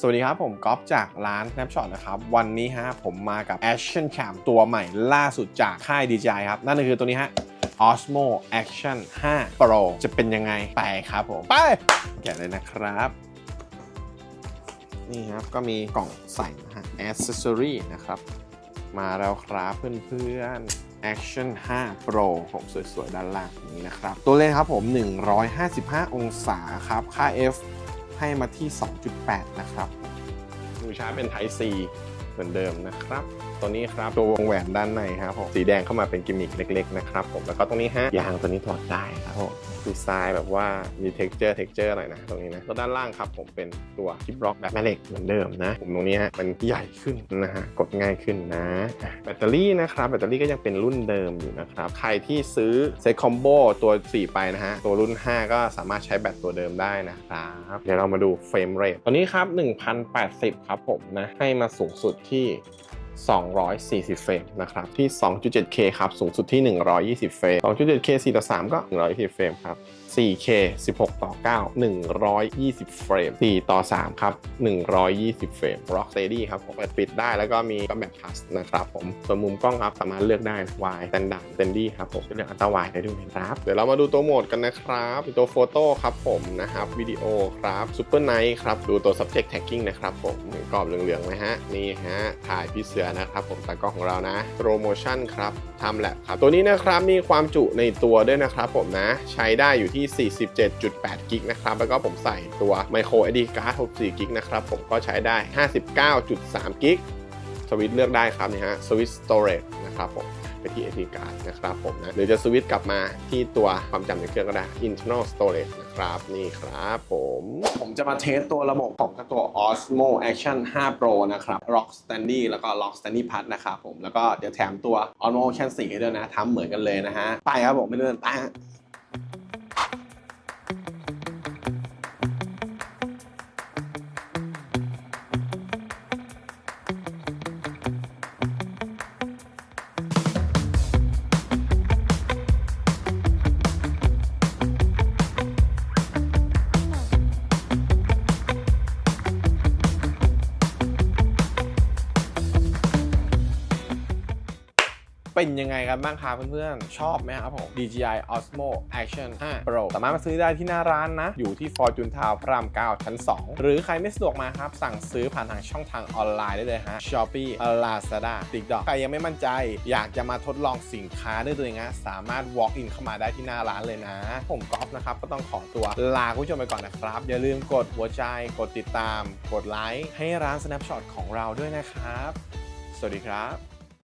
สวัสดีครับ ผมก๊อฟจากร้าน Snapshot นะครับ วันนี้ฮะผมมากับ Action Cam ตัวใหม่ล่าสุดจากค่าย DJI ครับ นั่นก็คือตัวนี้ฮะ Osmo Action 5 Pro จะเป็นยังไงไปครับผม ไป แกะเลยนะครับ นี่ครับ ก็มีกล่องใส่นะฮะ Accessory นะครับ มาแล้วครับเพื่อนๆ Action 5 Pro ผมสวยๆ ด้านล่างนี้นะครับ ตัวเลนส์ครับผม 155 องศาครับ ค่า f ให้มาที่ 2.8 นะครับมือชาร์จเป็น Type C เหมือนเดิมนะครับ ตัวนี้ครับตัววงแหวนด้านในครับผมสีแดงเข้ามาเป็นกิมมิคเล็กๆนะครับผมแล้วก็ตรงนี้ฮะยางตัวนี้ถอดได้ครับผมดีไซน์แบบว่ามี texture texture หน่อยนะตรงนี้นะแล้วด้านล่างครับผมเป็นตัวชิปบล็อกแบบแม่เหล็กเหมือนเดิมนะผมตรงนี้ฮะมันใหญ่ขึ้นนะฮะกดง่ายขึ้นนะอะแบตเตอรี่นะครับแบตเตอรี่ก็ยังเป็นรุ่นเดิมอยู่นะครับใครที่ซื้อเซ็ตคอมโบตัว 4 ไปนะฮะตัวรุ่น 5 ก็สามารถใช้แบตตัวเดิมได้นะครับเดี๋ยวเรามาดูเฟรมเรทตัวนี้ครับ1080 ครับผมนะให้มาสูงสุดที่ 240 เฟรมนะครับ ที่ 2.7K ครับ สูงสุดที่ 120 เฟรม 2.7K 4ต่อ3ก็ 120 เฟรมครับ 4K 16 ต่อ 9 120 เฟรม 4 ต่อ 3 ครับ 120 เฟรม Rock Steady ครับผมเปิดปิดได้แล้วก็มีก็แบบ Plus นะครับผม ส่วนมุมกล้องครับสามารถเลือกได้ Wide Standard Steady ครับผมเลือกอัลตร้าไวได้ด้วยครับ เดี๋ยวเรามาดูตัวโหมดกันนะครับมีตัวโฟโต้ครับผมนะครับวิดีโอครับ Super Night ครับดูตัว Subject Tagging นะครับผมกรอบเหลืองๆนะฮะนี่ฮะถ่ายพี่เสือนะครับผมตากล้องของเรานะ Slow Motion ครับทำแลบครับตัวนี้นะครับมีความจุในตัวด้วยนะครับผมนะใช้ได้อยู่ที่47.8กิกนะครับแล้วก็ผมใส่ตัว Micro SD Card 64กิกนะครับผมก็ใช้ได้ 59.3กิกสวิตช์เลือกได้ครับนี่ฮะสวิตช์ storage นะครับผมไปที่ SD card นะครับผมนะหรือจะสวิตช์กลับมาที่ตัวความจำในเครื่องก็ได้ internal storage นะครับนี่ครับผม ผมจะมาเทสตัวระบบของตัว Osmo Action 5 Pro นะครับ Rock Standy แล้วก็ Rock Standy Plus นะครับผมแล้วก็เดี๋ยวแถมตัว Osmo Action 4 ให้ด้วยนะทำเหมือนกันเลยนะฮะ ไปครับผมไม่เลื่อนไป เป็นยังไงกันบ้างครับเพื่อนๆ ชอบไหมครับผม DJI Osmo Action 5 Pro สามารถมาซื้อได้ที่หน้าร้านนะ อยู่ที่ Fortune Town พระราม9ชั้น 2 หรือใครไม่สะดวกมาครับ สั่งซื้อผ่านทางช่องทางออนไลน์ได้เลยฮะ Shopee Lazada TikTok ใครยังไม่มั่นใจ อยากจะมาทดลองสินค้าด้วยตัวเองนะสามารถ walk in เข้ามาได้ที่หน้าร้านเลยนะ ผมก๊อฟนะครับ ก็ต้องขอตัวลาคุณผู้ชมไปก่อนนะครับ อย่าลืมกดหัวใจ กดติดตาม กดไลค์ให้ร้าน Snapshot ของเราด้วยนะครับ สวัสดีครับ